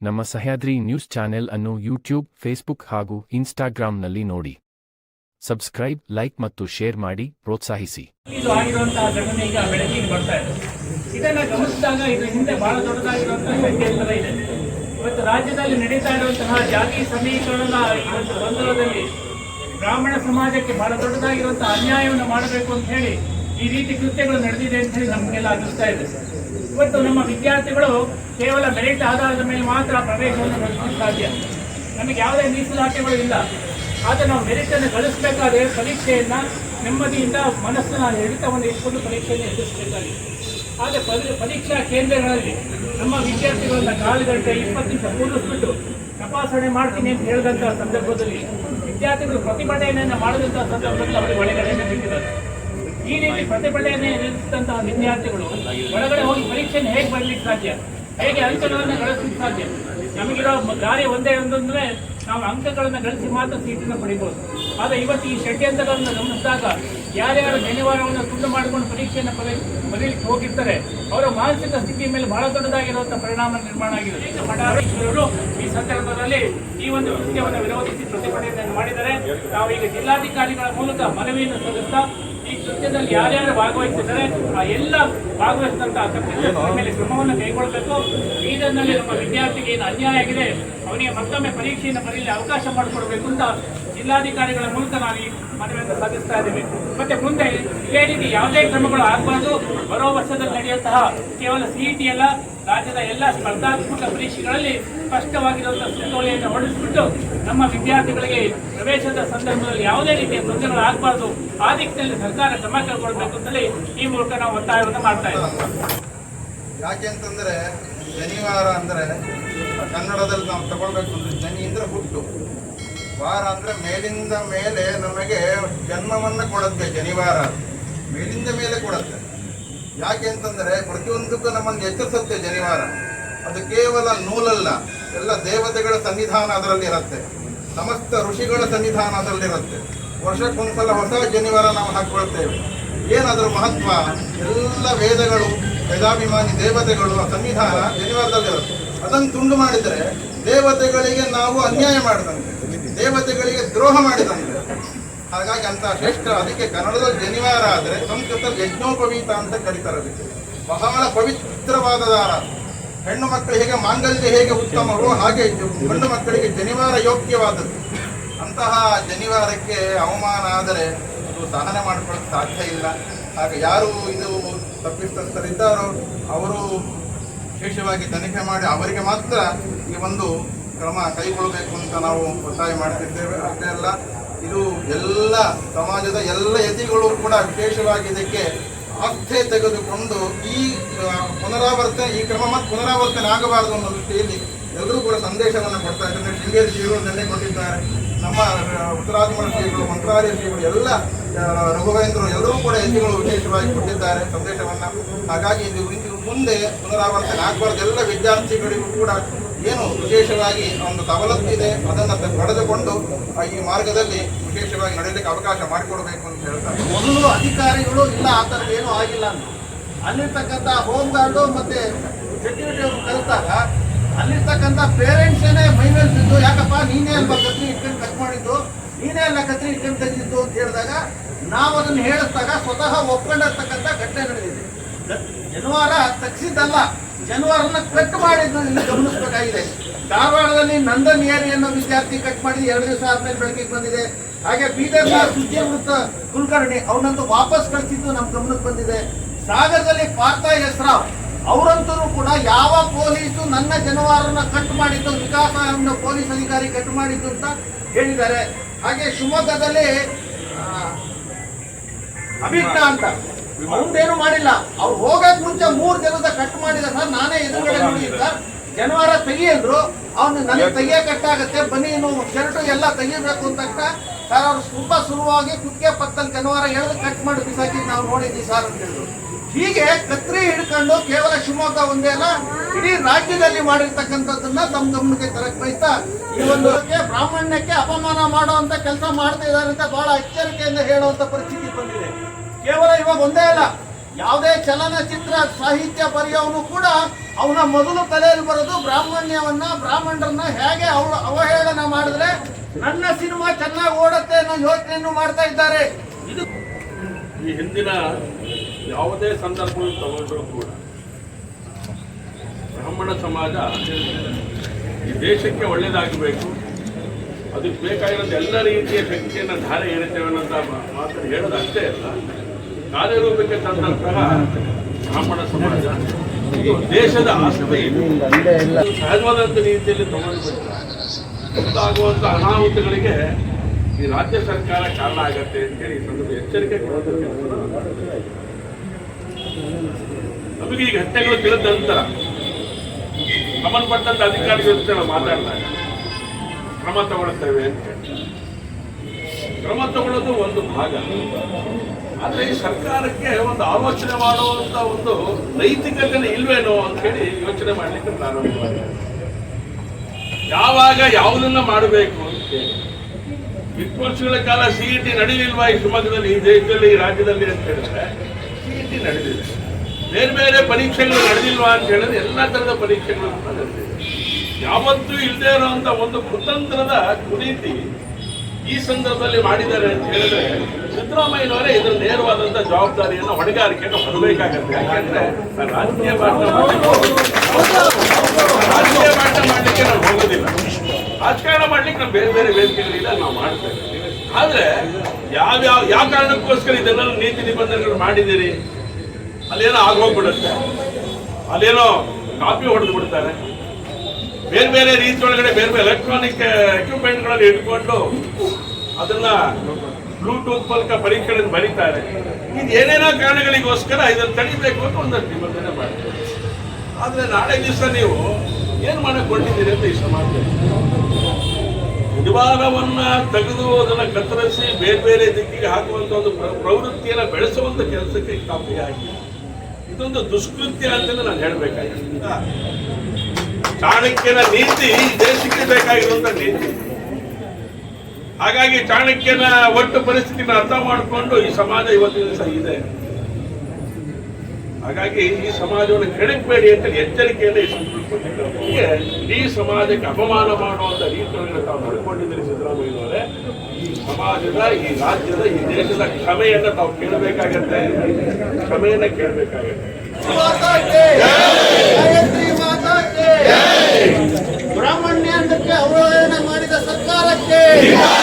ನಮ್ಮ Sahyadri news channel ಅನ್ನು YouTube, Facebook ಹಾಗೂ ಇನ್ಸ್ಟಾಗ್ರಾಂನಲ್ಲಿ ನೋಡಿ. ಸಬ್ಸ್ಕ್ರೈಬ್, ಲೈಕ್ ಮತ್ತು ಶೇರ್ ಮಾಡಿ, ಪ್ರೋತ್ಸಾಹಿಸಿ. ಇದು ಆಗಿರುವಂತಹ ಘಟನೆ ಈಗ ಬೆಳಕಿಗೆ ಇದನ್ನ ಗಮನಿಸಿದಾಗ ಇದು ಹಿಂದೆ ಬಹಳ ದೊಡ್ಡದಾಗಿರುವಂತಹ ಷಡ್ಯಂತ್ರ ಇದೆ. ಇವತ್ತು ರಾಜ್ಯದಲ್ಲಿ ನಡೀತಾ ಇರುವಂತಹ ಜಾತಿ ಸಮೀಕರಣದ ಇವತ್ತು ಗೊಂದಲದಲ್ಲಿ ಬ್ರಾಹ್ಮಣ ಸಮಾಜಕ್ಕೆ ಬಹಳ ದೊಡ್ಡದಾಗಿರುವಂತಹ ಅನ್ಯಾಯವನ್ನು ಮಾಡಬೇಕು ಅಂತ ಹೇಳಿ ಈ ರೀತಿ ಕೃತ್ಯಗಳು ನಡೆದಿದೆ ಅಂತ ಹೇಳಿ ನಮಗೆಲ್ಲ ಅನ್ನಿಸ್ತಾ ಇದೆ. ಇವತ್ತು ನಮ್ಮ ವಿದ್ಯಾರ್ಥಿಗಳು ಕೇವಲ ಮೆರಿಟ್ ಆಧಾರದ ಮೇಲೆ ಮಾತ್ರ ಪ್ರವೇಶವನ್ನು ನಡೆಸಲು ಸಾಧ್ಯ. ನಮಗೆ ಯಾವುದೇ ಮೀಸಲಾತಿಗಳು ಇಲ್ಲ. ಆದರೆ ನಾವು ಮೆರಿಟ್ ಅನ್ನು ಗಳಿಸಬೇಕಾದ್ರೆ ಪರೀಕ್ಷೆಯನ್ನ ನೆಮ್ಮದಿಯಿಂದ ಮನಸ್ಸನ್ನ ಹಿಡಿತವನ್ನು ಇಟ್ಕೊಂಡು ಪರೀಕ್ಷೆಯನ್ನು ಎದುರಿಸಬೇಕಾಗಿದೆ. ಆದರೆ ಪರಿ- ಪರೀಕ್ಷಾ ಕೇಂದ್ರಗಳಲ್ಲಿ ನಮ್ಮ ವಿದ್ಯಾರ್ಥಿಗಳನ್ನ ಕಾಲು ಗಂಟೆ ಇಪ್ಪತ್ತು ನಿಮಿಷ ಕೂರಿಸ್ಬಿಟ್ಟು ತಪಾಸಣೆ ಮಾಡ್ತೀನಿ ಅಂತ ಹೇಳಿದಂಥ ಸಂದರ್ಭದಲ್ಲಿ ವಿದ್ಯಾರ್ಥಿಗಳು ಪ್ರತಿಭಟನೆಯನ್ನು ಮಾಡಿದಂತಹ ಸಂದರ್ಭದಲ್ಲಿ ಅವರಿಗೆ ಒಳಗಡೆಯನ್ನು ಬಿಟ್ಟಿದ್ದಾರೆ ಈ ರೀತಿ ಪ್ರತಿಭಟನೆ ನಡೆಸಿದಂತಹ ವಿದ್ಯಾರ್ಥಿಗಳು ಒಳಗಡೆ ಹೋಗಿ ಪರೀಕ್ಷೆಯನ್ನು ಹೇಗೆ ಬರಲಿಕ್ಕೆ ಸಾಧ್ಯ? ಹೇಗೆ ಅಂಕಗಳನ್ನು ಗಳಿಸಲಿಕ್ಕೆ ಸಾಧ್ಯ? ನಮಗಿರೋ ದಾರಿ ಒಂದೇ ಒಂದಂದ್ರೆ ನಾವು ಅಂಕಗಳನ್ನು ಗಳಿಸಿ ಮಾತ್ರ ಸೀಟನ್ನು ಪಡಿಬೋದು. ಆದರೆ ಇವತ್ತು ಈ ಷಡ್ಯಂತ್ರಗಳನ್ನು ಗಮನಿಸಿದಾಗ ಯಾರ್ಯಾರು ಶನಿವಾರವನ್ನು ತುಂಡು ಮಾಡಿಕೊಂಡು ಪರೀಕ್ಷೆಯನ್ನು ಬರೀ ಬರೀಲಿಕ್ಕೆ ಹೋಗಿರ್ತಾರೆ, ಅವರ ಮಾನಸಿಕ ಸ್ಥಿತಿಯ ಮೇಲೆ ಬಹಳ ದೊಡ್ಡದಾಗಿರುವಂತಹ ಪರಿಣಾಮ ನಿರ್ಮಾಣ ಆಗಿದೆ. ಈ ಸಂದರ್ಭದಲ್ಲಿ ಈ ಒಂದು ಕೃತ್ಯವನ್ನು ವಿರೋಧಿಸಿ ಪ್ರತಿಭಟನೆಯನ್ನು ಮಾಡಿದರೆ ನಾವು ಈಗ ಜಿಲ್ಲಾಧಿಕಾರಿಗಳ ಮೂಲಕ ಮನವಿಯನ್ನು ಸಲ್ಲಿಸ್ತಾ ಈ ಕೃತ್ಯದಲ್ಲಿ ಯಾರ್ಯಾರು ಭಾಗವಹಿಸಿದ್ದಾರೆ ಆ ಎಲ್ಲ ಭಾಗವಹಿಸಿದಂತಹ ತಪ್ಪಿತಸ್ಥರ ಮೇಲೆ ಕ್ರಮವನ್ನು ಕೈಗೊಳ್ಳಬೇಕು. ಬೀದರ್ನಲ್ಲಿ ನಮ್ಮ ವಿದ್ಯಾರ್ಥಿಗೆ ಏನು ಅನ್ಯಾಯ ಆಗಿದೆ ಅವನಿಗೆ ಮತ್ತೊಮ್ಮೆ ಪರೀಕ್ಷೆಯನ್ನು ಬರೀಲಿ ಅವಕಾಶ ಮಾಡಿಕೊಡಬೇಕು ಅಂತ ಜಿಲ್ಲಾಧಿಕಾರಿಗಳ ಮೂಲಕ ನಾನು ಈ ಮನವಿಯನ್ನು ಸಲ್ಲಿಸ್ತಾ ಇದ್ದೀವಿ. ಮತ್ತೆ ಮುಂದೆ ಇದೇ ರೀತಿ ಯಾವುದೇ ಕ್ರಮಗಳು ಆಗಬಾರ್ದು. ಬರೋ ವರ್ಷದಲ್ಲಿ ನಡೆಯುವಂತಹ ಕೇವಲ ಸಿಇಟಿ ಅಲ್ಲ, ರಾಜ್ಯದ ಎಲ್ಲ ಸ್ಪರ್ಧಾತ್ಮಕ ಪರೀಕ್ಷೆಗಳಲ್ಲಿ ಸ್ಪಷ್ಟವಾಗಿರುವಂತಹ ಸುತ್ತೋಲೆಯನ್ನು ಹೊರಡಿಸಿಬಿಟ್ಟು ನಮ್ಮ ವಿದ್ಯಾರ್ಥಿಗಳಿಗೆ ಪ್ರವೇಶದ ಸಂದರ್ಭದಲ್ಲಿ ಯಾವುದೇ ರೀತಿಯ ತೊಂದರೆಗಳು ಆಗಬಾರ್ದು. ಆ ದಿಕ್ಕಿನಲ್ಲಿ ಸರ್ಕಾರ ಕ್ರಮ ಕೈಗೊಳ್ಳಬೇಕು ಅಂತೇಳಿ ಈ ಮೂಲಕ ನಾವು ಒತ್ತಾಯವನ್ನು ಮಾಡ್ತಾ ಇದ್ದೀವಿ. ಯಾಕೆಂತಂದ್ರೆ ಶನಿವಾರ ಅಂದ್ರೆ ಕನ್ನಡದಲ್ಲಿ ನಾವು ತಗೊಳ್ಬೇಕು ಅಂದ್ರೆ ಅಂದ್ರೆ ಹುಟ್ಟು. ವಾರ ಅಂದ್ರೆ ಮೇಲಿಂದ ಮೇಲೆ ನಮಗೆ ಜನ್ಮವನ್ನು ಕೊಡುತ್ತೆ, ಶನಿವಾರ. ಮೇಲಿಂದ ಮೇಲೆ ಕೊಡುತ್ತೆ. ಯಾಕೆ ಅಂತಂದ್ರೆ ಪ್ರತಿಯೊಂದಕ್ಕೂ ನಮ್ಮನ್ನು ಎಚ್ಚರಿಸುತ್ತೆ ಶನಿವಾರ. ಅದು ಕೇವಲ ನೂಲಲ್ಲ, ಎಲ್ಲ ದೇವತೆಗಳ ಸನ್ನಿಧಾನ ಅದರಲ್ಲಿ ಇರುತ್ತೆ ಸಮಸ್ತ ಋಷಿಗಳ ಸನ್ನಿಧಾನ ಅದರಲ್ಲಿರುತ್ತೆ. ವರ್ಷಕ್ಕೊಂದ್ಸಲ ಹೊಸ ಶನಿವಾರ ನಾವು ಹಾಕ್ಕೊಳ್ತೇವೆ. ಏನಾದರೂ ಮಹತ್ವ? ಎಲ್ಲ ವೇದಗಳು, ವೇದಾಭಿಮಾನಿ ದೇವತೆಗಳು ಆ ಸನ್ನಿಧಾನ ಶನಿವಾರದಲ್ಲಿರುತ್ತೆ. ಅದನ್ನು ತುಂಡು ಮಾಡಿದರೆ ದೇವತೆಗಳಿಗೆ ನಾವು ಅನ್ಯಾಯ ಮಾಡಿದಂತೆ. ದೇವತೆಗಳಿಗೆ ದ್ರೋಹ ಮಾಡಿದಂತೆ. ಹಾಗಾಗಿ ಅಂತ ಶ್ರೇಷ್ಠ ಅದಕ್ಕೆ ಕನ್ನಡದಲ್ಲಿ ಜನಿವಾರ ಆದರೆ ಸಂಸ್ಕೃತದಲ್ಲಿ ಯಜ್ಞೋಪವೀತ ಅಂತ ಕರೀತಾರೆ ಅದಕ್ಕೆ. ಬಹಳ ಪವಿತ್ರವಾದ ದಾರ ಹೆಣ್ಣು ಮಕ್ಕಳು ಹೇಗೆ ಮಾಂಗಲ್ಯ ಹೇಗೆ ಉತ್ತಮವೋ ಹಾಗೆ ಗಂಡು ಮಕ್ಕಳಿಗೆ ಜನಿವಾರ ಯೋಗ್ಯವಾದದ್ದು. ಅಂತಹ ಜನಿವಾರಕ್ಕೆ ಅವಮಾನ ಆದರೆ ಅದು ಸಹನೆ ಮಾಡ್ಕೊಳ್ಳೋಕೆ ಸಾಧ್ಯ ಇಲ್ಲ. ಹಾಗೆ ಯಾರು ಇದು ತಪ್ಪಿಸ್ತಂತರಿದ್ದಾರೋ ಅವರು ವಿಶೇಷವಾಗಿ ತನಿಖೆ ಮಾಡಿ ಅವರಿಗೆ ಮಾತ್ರ ಈ ಒಂದು ಕ್ರಮ ಕೈಗೊಳ್ಳಬೇಕು ಅಂತ ನಾವು ಒತ್ತಾಯ ಮಾಡ್ತಿದ್ದೇವೆ. ಅಷ್ಟೇ ಅಲ್ಲ ಇದು ಎಲ್ಲ ಸಮಾಜದ ಎಲ್ಲ ಯತಿಗಳು ಕೂಡ ವಿಶೇಷವಾಗಿ ಇದಕ್ಕೆ ಆಸ್ಥೆ ತೆಗೆದುಕೊಂಡು ಈ ಪುನರಾವರ್ತನೆ ಈ ಕ್ರಮ ಮತ್ತು ಪುನರಾವರ್ತನೆ ಆಗಬಾರದು ಅನ್ನೋ ದೃಷ್ಟಿಯಲ್ಲಿ ಎಲ್ಲರೂ ಕೂಡ ಸಂದೇಶವನ್ನು ಕೊಡ್ತಾ ಇದ್ದಾರೆ. ಶೃಂಗೇರಿ ಶ್ರೀಗಳು ನೆನ್ನೆ ಕೊಟ್ಟಿದ್ದಾರೆ. ನಮ್ಮ ಆ, ಉತ್ತರಾದಿಮಠ ಶ್ರೀಗಳು ಮಂತ್ರಾಲಯ ಶ್ರೀಗಳು ಎಲ್ಲ ರಘುವೇಂದ್ರರು ಎಲ್ಲರೂ ಕೂಡ ಯತಿಗಳು ವಿಶೇಷವಾಗಿ ಕೊಟ್ಟಿದ್ದಾರೆ ಸಂದೇಶವನ್ನು. ಹಾಗಾಗಿ ಇದು ಮುಂದೆ ಪುನರಾವರ್ತನೆ ಆಗಬಾರ್ದು. ಎಲ್ಲ ವಿದ್ಯಾರ್ಥಿಗಳಿಗೂ ಕೂಡ ಏನು ವಿಶೇಷವಾಗಿ ಒಂದು ಸವಲತ್ತಿದೆ ಅದನ್ನು ಪಡೆದುಕೊಂಡು ಈ ಮಾರ್ಗದಲ್ಲಿ ವಿಶೇಷವಾಗಿ ನಡೆಯಲಿಕ್ಕೆ ಅವಕಾಶ ಮಾಡಿಕೊಡಬೇಕು ಅಂತ ಹೇಳ್ತಾರೆ. ಮೊದಲು ಅಧಿಕಾರಿಗಳು ಇಲ್ಲ, ಆ ಥರದ್ದು ಏನೂ ಆಗಿಲ್ಲ ಅಂತ. ಅಲ್ಲಿರ್ತಕ್ಕಂಥ ಹೋಮ್ ಗಾರ್ಡು ಮತ್ತೆ ಸೆಕ್ಯೂರಿಟಿ ಅವರು ಕಲಿತಾಗ ಅಲ್ಲಿರ್ತಕ್ಕಂಥ ಪೇರೆಂಟ್ಸೇನೆ ಮೈಮೇಲೆ ಬಿದ್ದು, ಯಾಕಪ್ಪ, ನೀನೇ ಅಲ್ವಾ ಕತ್ರಿ ಇಟ್ಕೊಂಡು ಕಟ್ ಮಾಡಿದ್ದು, ನೀನೇ ಅಲ್ಲ ಕತ್ರಿ ಇಟ್ಕೊಂಡು ತೆಗೆದಿದ್ದು, ಅಂತ ಹೇಳಿದಾಗ, ನಾವು ಅದನ್ನು ಹೇಳಿದಾಗ ಸ್ವತಃ ಒಪ್ಕೊಂಡಿರ್ತಕ್ಕಂಥ ಘಟನೆ ನಡೆದಿದೆ. ಜನವಾರ ತಗ್ಸಿದ್ದಲ್ಲ, ಜನವಾರನ್ನ ಕಟ್ ಮಾಡಿದ್ದು ಇಲ್ಲಿ ಗಮನಿಸಬೇಕಾಗಿದೆ. ಧಾರವಾಡದಲ್ಲಿ ನಂದನ್ ಏರಿ ಅನ್ನೋ ವಿದ್ಯಾರ್ಥಿ ಕಟ್ ಮಾಡಿ ಎರಡು ದಿವಸ ಆದ್ಮೇಲೆ ಬೆಳಕಿಗೆ ಬಂದಿದೆ. ಹಾಗೆ ಬೀದರ್ನ ಸುದ್ದಿವೃತ್ತ ಕುಲಕರ್ಣಿ ಅವನಂತೂ ವಾಪಸ್ ಕಳಿಸಿದ್ದು ನಮ್ಮ ಗಮನಕ್ಕೆ ಬಂದಿದೆ. ಸಾಗರದಲ್ಲಿ ಪಾರ್ಥ ಹೆಸರಾವ್ ಅವರಂತೂ ಕೂಡ ಯಾವ ಪೊಲೀಸು ನನ್ನ ಜನವಾರನ್ನ ಕಟ್ ಮಾಡಿದ್ದು ವಿಕಾಸ ಪೊಲೀಸ್ ಅಧಿಕಾರಿ ಕಟ್ ಮಾಡಿದ್ದು ಅಂತ ಹೇಳಿದ್ದಾರೆ. ಹಾಗೆ ಶಿವಮೊಗ್ಗದಲ್ಲಿ ಅಭಿಜ್ಞಾ ಅಂತ. ಅವನೇನು ಮಾಡಿಲ್ಲ. ಅವ್ರು ಹೋಗಕ್ ಮುಂಚೆ ಮೂರ್ ದಿನದ ಕಟ್ ಮಾಡಿದ ಸರ್ ನಾನೇ ಎದುರುಗಡೆ ಸರ್. ಜನವಾರ ತೆಗಿಯಂದ್ರು ಅವನು ನನಗೆ ತೆಗಿಯಕಟ್ಟಾಗತ್ತೆ ಬನ್ನಿ ನೀವು ಶರ್ಟ್ ಎಲ್ಲ ತೆಗಿಬೇಕು ಅಂತ ಸರ್ ಅವ್ರು ತುಂಬಾ ಸುಲಭವಾಗಿ ಕುಕ್ಕೆ ಪತ್ತಲ್ ಜನವಾರ ಎಳೆದು ಕಟ್ ಮಾಡಿ ಬಿಸಾಕಿದ್ ನಾವು ನೋಡಿದ್ವಿ ಸರ್ ಅಂತ ಹೇಳಿದ್ರು. ಹೀಗೆ ಕತ್ರಿ ಹಿಡ್ಕೊಂಡು ಕೇವಲ ಶಿವಮೊಗ್ಗ ಒಂದೇ ಅಲ್ಲ ಇಡೀ ರಾಜ್ಯದಲ್ಲಿ ಮಾಡಿರ್ತಕ್ಕಂಥದ್ದನ್ನ ತಮ್ಮ ಗಮನಕ್ಕೆ ತರಕ್ ಬೈತಾ ಈ ಒಂದು ಬ್ರಾಹ್ಮಣ್ಯಕ್ಕೆ ಅಪಮಾನ ಮಾಡುವಂತ ಕೆಲಸ ಮಾಡ್ತಾ ಇದ್ದಾರೆ ಅಂತ ಬಹಳ ಎಚ್ಚರಿಕೆಯಿಂದ ಹೇಳುವಂತ ಪರಿಸ್ಥಿತಿ ಬಂದಿದೆ. ಕೇವಲ ಇವಾಗ ಒಂದೇ ಅಲ್ಲ, ಯಾವುದೇ ಚಲನಚಿತ್ರ ಸಾಹಿತ್ಯ ಬರೆಯೋನು ಕೂಡ ಅವನ ಮೊದಲು ತಲೆಯಲ್ಲಿ ಬರೋದು ಬ್ರಾಹ್ಮಣ್ಯವನ್ನ, ಬ್ರಾಹ್ಮಣರನ್ನ ಹೇಗೆ ಅವ, ಅವಹೇಳನ ಮಾಡಿದ್ರೆ ನನ್ನ ಸಿನಿಮಾ ಚೆನ್ನಾಗಿ ಓಡುತ್ತೆ ಅನ್ನೋ ಯೋಚನೆಯನ್ನು ಮಾಡ್ತಾ ಇದ್ದಾರೆ. ಇದು ಈ ಹಿಂದಿನ ಯಾವುದೇ ಸಂದರ್ಭವನ್ನು ತಗೊಂಡ್ರೂ ಕೂಡ ಬ್ರಾಹ್ಮಣ ಸಮಾಜ ಈ ದೇಶಕ್ಕೆ ಒಳ್ಳೇದಾಗಬೇಕು ಅದಕ್ಕೆ ಬೇಕಾಗಿರೋದು ಎಲ್ಲ ರೀತಿಯ ಶಕ್ತಿಯನ್ನು, ಧಾರೆ ಎರಿತೇವೆ ಅನ್ನೋಂಥ ಮಾತ್ರ ಹೇಳೋದು ಅಷ್ಟೇ ಅಲ್ಲ. ಕಾರ್ಯರೂಪಕ್ಕೆ ತಂದಂತಹ ಬ್ರಾಹ್ಮಣ ಸಮಾಜ ದೇಶದ ಆಸ್ತಿ. ಸಹಜವಾದಂಥ ರೀತಿಯಲ್ಲಿ ಮುಂದಾಗುವಂಥ ಅನಾಹುತಗಳಿಗೆ ಈ ರಾಜ್ಯ ಸರ್ಕಾರ ಕಾರಣ ಆಗತ್ತೆ ಅಂತೇಳಿ ಈ ಸಂದರ್ಭ ಎಚ್ಚರಿಕೆ ಕೊಡೋದಕ್ಕೆ ನಮಗೆ ಈ ಘಟನೆಗಳು ತಿಳಿದ ನಂತರ ಸಂಬಂಧಪಟ್ಟಂತ ಅಧಿಕಾರಿಗಳ ಜೊತೆ ನಾವು ಕ್ರಮ ತಗೊಳ್ತೇವೆ ಅಂತ ಹೇಳಿ. ಕ್ರಮ ತಗೊಳ್ಳೋದು ಒಂದು ಭಾಗ. ಆದ್ರೆ ಈ ಸರ್ಕಾರಕ್ಕೆ ಒಂದು ಆಲೋಚನೆ ಮಾಡುವಂತ ಒಂದು ನೈತಿಕತೆ ಇಲ್ವೇನೋ ಅಂತ ಹೇಳಿ ಯೋಚನೆ ಮಾಡ್ಲಿಕ್ಕೆ ಪ್ರಾರಂಭ ಮಾಡಿದೆ ಯಾವಾಗ ಯಾವುದನ್ನ ಮಾಡಬೇಕು ಅಂತ ವರ್ಷಗಳ ಕಾಲ ಸಿ ಇ ಟಿ ನಡೆಯಲ್ವಾ ಈ ಶಿವಮೊಗ್ಗದಲ್ಲಿ? ಈ ದೇಶದಲ್ಲಿ, ಈ ರಾಜ್ಯದಲ್ಲಿ ಅಂತ ಹೇಳಿದ್ರೆ ಸಿ ಇ ಟಿ ನಡೆದಿದೆ. ಬೇರೆ ಬೇರೆ ಪರೀಕ್ಷೆಗಳು ನಡೆದಿಲ್ವಾ ಅಂತ ಹೇಳಿದ್ರೆ ಎಲ್ಲ ತರದ ಪರೀಕ್ಷೆಗಳು ಕೂಡ ಯಾವತ್ತೂ ಇಲ್ಲದೆ ಇರುವಂತ ಒಂದು ಕುತಂತ್ರದ ಕುರೀತಿ ಈ ಸಂದರ್ಭದಲ್ಲಿ ಮಾಡಿದ್ದಾರೆ ಅಂತ ಹೇಳಿದ್ರೆ ಸಿದ್ದರಾಮಯ್ಯನವರೇ ಇದರ ನೇರವಾದಂತ ಜವಾಬ್ದಾರಿಯನ್ನು ಹೊಣೆಗಾರಿಕೆಯನ್ನು ಹೊರಬೇಕಾಗತ್ತೆ. ಯಾಕಂದ್ರೆ ರಾಜಕೀಯ ಪಾಠ ರಾಜಕೀಯ ಪಾಠ ಮಾಡ್ಲಿಕ್ಕೆ ನಾವು ಹೋಗೋದಿಲ್ಲ. ರಾಜಕಾರಣ ಮಾಡ್ಲಿಕ್ಕೆ ನಾವು ಬೇರೆ ಬೇರೆ ವೇದಿಕೆಗಳಿಲ್ಲ ನಾವು ಮಾಡ್ತೇವೆ ಆದ್ರೆ ಯಾವ್ಯಾವ ಯಾವ ಕಾರಣಕ್ಕೋಸ್ಕರ ಇದನ್ನೆಲ್ಲ ನೀತಿ ನಿಬಂಧನೆಗಳು ಮಾಡಿದ್ದೀರಿ? ಅಲ್ಲೇನೋ ಆಗೋಗ್ಬಿಡುತ್ತೆ. ಅಲ್ಲೇನೋ ಕಾಪಿ ಹೊಡೆದು ಬಿಡ್ತಾರೆ. ಬೇರೆ ಬೇರೆ ರೀತಿ ಒಳಗಡೆ ಬೇರೆ ಬೇರೆ ಎಲೆಕ್ಟ್ರಾನಿಕ್ ಎಕ್ವಿಪ್ಮೆಂಟ್ಗಳನ್ನು ಇಟ್ಕೊಂಡು ಅದನ್ನ ಬ್ಲೂಟೂತ್ ಮೂಲಕ ಪರೀಕ್ಷೆಗಳನ್ನು ಬರೀತಾರೆ. ಇದು ಏನೇನೋ ಕಾರಣಗಳಿಗೋಸ್ಕರ ಇದನ್ನು ತಡಿಬೇಕು ಅಂತ ಒಂದು ನಿಬಂಧನೆ ಮಾಡ್ತಾರೆ. ಆದ್ರೆ ನಾಳೆ ದಿವಸ ನೀವು ಏನ್ ಮಾಡಕೊಂಡಿದ್ದೀರಿ ಅಂತ ಈ ಮಾಡ್ತೀವಿ ನಿರ್ವಾರವನ್ನ ತೆಗೆದು ಅದನ್ನ ಕತ್ತರಿಸಿ ಬೇರೆ ಬೇರೆ ದಿಕ್ಕಿಗೆ ಹಾಕುವಂತ ಒಂದು ಪ್ರ- ಪ್ರವೃತ್ತಿಯನ್ನ ಬೆಳೆಸುವಂತ ಕೆಲಸಕ್ಕೆ ಕಾಪಿ ಆಗಿದೆ ಇದೊಂದು ದುಷ್ಕೃತ್ಯ ಅಂತಲೇ ನಾನು ಹೇಳ್ಬೇಕಾಗಿತ್ತು. ಚಾಣಕ್ಯನ ನೀತಿ ದೇಶಕ್ಕೆ ಬೇಕಾಗಿರುವಂತ ನೀತಿ. ಹಾಗಾಗಿ ಚಾಣಕ್ಯನ ಒಟ್ಟು ಪರಿಸ್ಥಿತಿನ ಅರ್ಥ ಮಾಡಿಕೊಂಡು ಈ ಸಮಾಜ ಇವತ್ತಿನ ದಿವಸ ಇದೆ. ಹಾಗಾಗಿ ಈ ಸಮಾಜವನ್ನು ಕೆಡಕಬೇಡಿ ಅಂತ ಎಚ್ಚರಿಕೆಯನ್ನು ಈ ಸಮಾಜಕ್ಕೆ ಅಪಮಾನ ಮಾಡುವಂತ ರೀತಿಯನ್ನು ತಾವು ನಡ್ಕೊಂಡಿದ್ದೀರಿ ಸಿದ್ದರಾಮಯ್ಯನವರೇ ಈ ಸಮಾಜದ, ಈ ರಾಜ್ಯದ, ಈ ದೇಶದ ಕ್ಷಮೆಯನ್ನು ತಾವು ಕೇಳಬೇಕಾಗತ್ತೆ. ಕ್ಷಮೆಯನ್ನ ಕೇಳಬೇಕಾಗತ್ತೆ. Yeah.